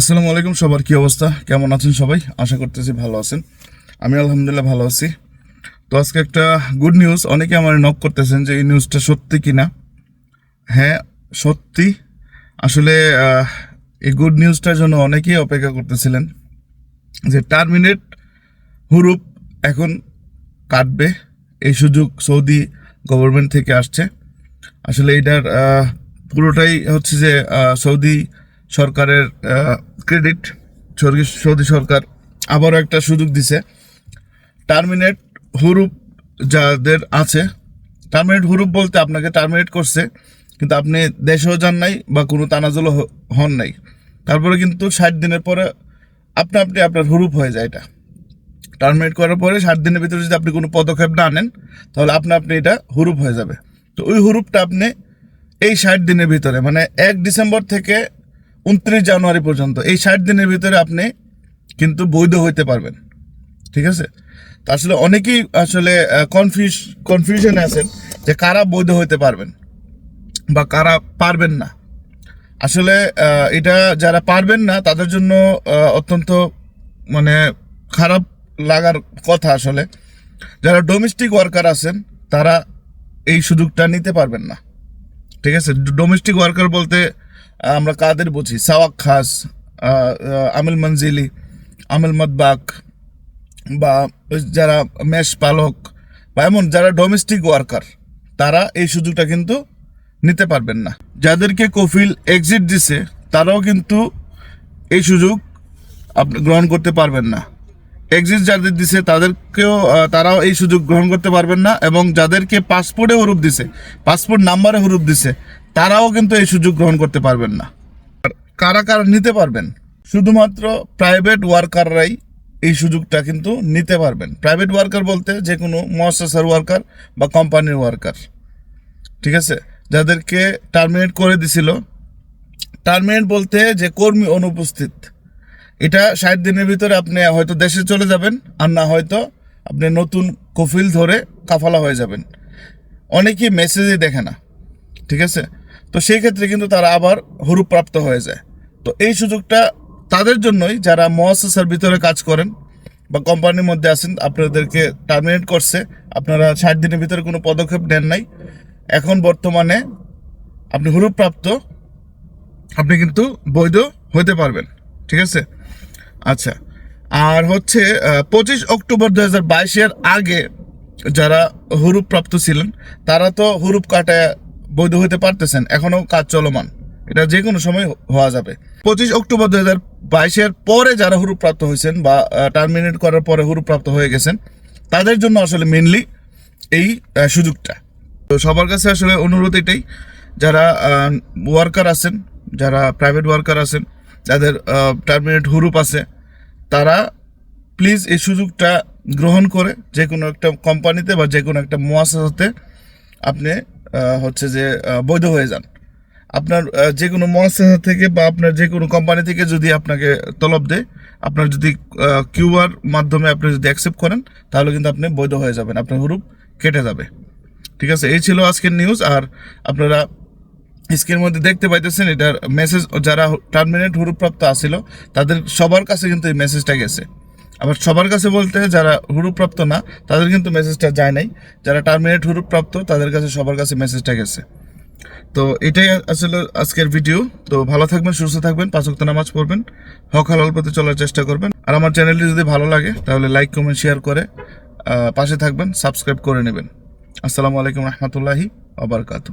আসসালামু আলাইকুম, সবার কি অবস্থা? কেমন আছেন সবাই? আশা করতেছি ভালো আছেন। আমি আলহামদুলিল্লাহ ভালো আছি। তো আজকে একটা গুড নিউজ অনেকে আমার নক করতেছেন যে এই নিউজটা সত্যি কিনা। হ্যাঁ সত্যি। আসলে এই গুড নিউজটার জন্য অনেকেই অপেক্ষা করতেছিলেন যে টার্মিনেট হুরুপ এখন কাটবে। এই সুযোগ সৌদি গভর্নমেন্ট থেকে আসছে। আসলে এটার পুরোটাই হচ্ছে যে সৌদি সরকারের ক্রেডিট সৌদি সরকার আবারও একটা সুযোগ দিছে। টার্মিনেট হুরুপ যাদের আছে টার্মিনেট হুরুপ বলতে আপনাকে টার্মিনেট করছে, কিন্তু আপনি দেশেও যান নাই বা কোনো তানাজলও হন নাই। তারপরে কিন্তু ষাট দিনের পরে আপনা আপনি আপনার হুরুপ হয়ে যায় এটা। টার্মিনেট করার পরে ষাট দিনের ভিতরে যদি আপনি কোনো পদক্ষেপ না নেন, তাহলে আপনা আপনি এটা হুরুপ হয়ে যাবে। তো ওই হুরুপটা আপনি এই ষাট দিনের ভিতরে মানে এক ডিসেম্বর থেকে উনত্রিশ জানুয়ারি পর্যন্ত। এই ষাট দিনের ভিতরে আপনি কিন্তু বৈধ হইতে পারবেন। ঠিক আছে? তা আসলে অনেকেই আসলে কনফিউজ কনফিউশনে আছেন যে কারা বৈধ হইতে পারবেন বা কারা পারবেন না। আসলে এটা যারা পারবেন না, তাদের জন্য অত্যন্ত মানে খারাপ লাগার কথা আসলে। যারা ডোমেস্টিক ওয়ার্কার আছেন, তারা এই সুযোগটা নিতে পারবেন না। ঠিক আছে? ডোমেস্টিক ওয়ার্কার বলতে আমরা কাদের বুঝি? সাওয়াক খাস আমিল মঞ্জিলি, আমিল মদবাক বা যারা মেষ পালক, বা এমন যারা ডোমেস্টিক ওয়ার্কার তারা এই সুযোগটা কিন্তু নিতে পারবেন না। যাদেরকে কফিল এক্সিট দিছে, তারাও কিন্তু এই সুযোগ আপনি গ্রহণ করতে পারবেন না। এক্সিট যাদের দিছে, তাদেরকেও তারাও এই সুযোগ গ্রহণ করতে পারবেন না, এবং যাদেরকে পাসপোর্টে হরুপ দিছে পাসপোর্ট নাম্বারে হরুপ দিছে তারাও কিন্তু এই সুযোগ গ্রহণ করতে পারবেন না। কারা কারা নিতে পারবেন? শুধুমাত্র প্রাইভেট ওয়ার্কাররাই এই সুযোগটা কিন্তু নিতে পারবেন। প্রাইভেট ওয়ার্কার বলতে যে কোনো মহাসার ওয়ার্কার বা কোম্পানির ওয়ার্কার ঠিক আছে? যাদেরকে টার্মিনেট করে দিছিল। টার্মিনেট বলতে যে কর্মী অনুপস্থিত। এটা ষাট দিনের ভিতরে আপনি হয়তো দেশে চলে যাবেন, আর না হয়তো আপনি নতুন কফিল ধরে কাফালা হয়ে যাবেন। অনেকেই মেসেজই দেখে না। ঠিক আছে? তো সেই ক্ষেত্রে কিন্তু তারা আবার হরুপ্রাপ্ত হয়ে যায়। তো এই সুযোগটা তাদের জন্যই যারা মহাসার ভিতরে কাজ করেন বা কোম্পানির মধ্যে আছেন, আপনাদেরকে টার্মিনেট করছে। আপনারা ষাট দিনের ভিতরে কোনো পদক্ষেপ নেন নাই। এখন বর্তমানে আপনি হরুপ্রাপ্ত, আপনি কিন্তু বৈধ হতে পারবেন। ঠিক আছে? আচ্ছা। আর হচ্ছে পঁচিশ অক্টোবর দু হাজার বাইশের আগে যারা হুরুপ প্রাপ্ত ছিলেন, তারা তো হুরুপ কাটায় বৈধ হতে পারতেছেন এখনও কাজ চলমান। এটা যে কোনো সময় হওয়া যাবে। পঁচিশ অক্টোবর দু হাজার বাইশের পরে যারা হুরুপ প্রাপ্ত হয়েছেন বা টার্মিনেট করার পরে হুরুপ প্রাপ্ত হয়ে গেছেন, তাদের জন্য আসলে মেনলি এই সুযোগটা। তো সবার কাছে আসলে অনুরোধ এটাই, যারা ওয়ার্কার আছেন, যারা প্রাইভেট ওয়ার্কার আছেন, যাদের টার্মিনেট হুরুপ আছে, তারা প্লিজ এই সুযোগটা গ্রহণ করে যে কোনো একটা কোম্পানিতে বা যে কোনো একটা মোয়াসাতে আপনি হচ্ছে যে বৈধ হয়ে যান। আপনার যে কোনো মহাসাসা থেকে বা আপনার যে কোনো কোম্পানি থেকে যদি আপনাকে তলব দেয়, আপনার যদি কিউআর মাধ্যমে আপনি যদি অ্যাকসেপ্ট করেন, তাহলে কিন্তু আপনি বৈধ হয়ে যাবেন, আপনার হুরুপ কেটে যাবে। ঠিক আছে? এই ছিল আজকের নিউজ আর আপনারা স্ক্রিনের মধ্যে দেখতে পাইতেছেন, এটার মেসেজ যারা টার্মিনেট হুরুপ্রাপ্ত আসিল তাদের সবার কাছে কিন্তু এই মেসেজটা গেছে। আবার সবার কাছে বলতে যারা হুরুপ্রাপ্ত না, তাদের কিন্তু মেসেজটা যায় নাই। যারা টার্মিনেট হুরুপ্রাপ্ত, তাদের কাছে সবার কাছে মেসেজটা গেছে। তো এটাই আসলে আজকের ভিডিও তো ভালো থাকবেন, সুস্থ থাকবেন পাঁচক্ত নামাজ পড়বেন, হক হালাল পথে চলার চেষ্টা করবেন। আর আমার চ্যানেলটি যদি ভালো লাগে, তাহলে লাইক কমেন্ট শেয়ার করে পাশে থাকবেন সাবস্ক্রাইব করে নেবেন। আসসালামু আলাইকুম রহমতুল্লাহি আবরকাতু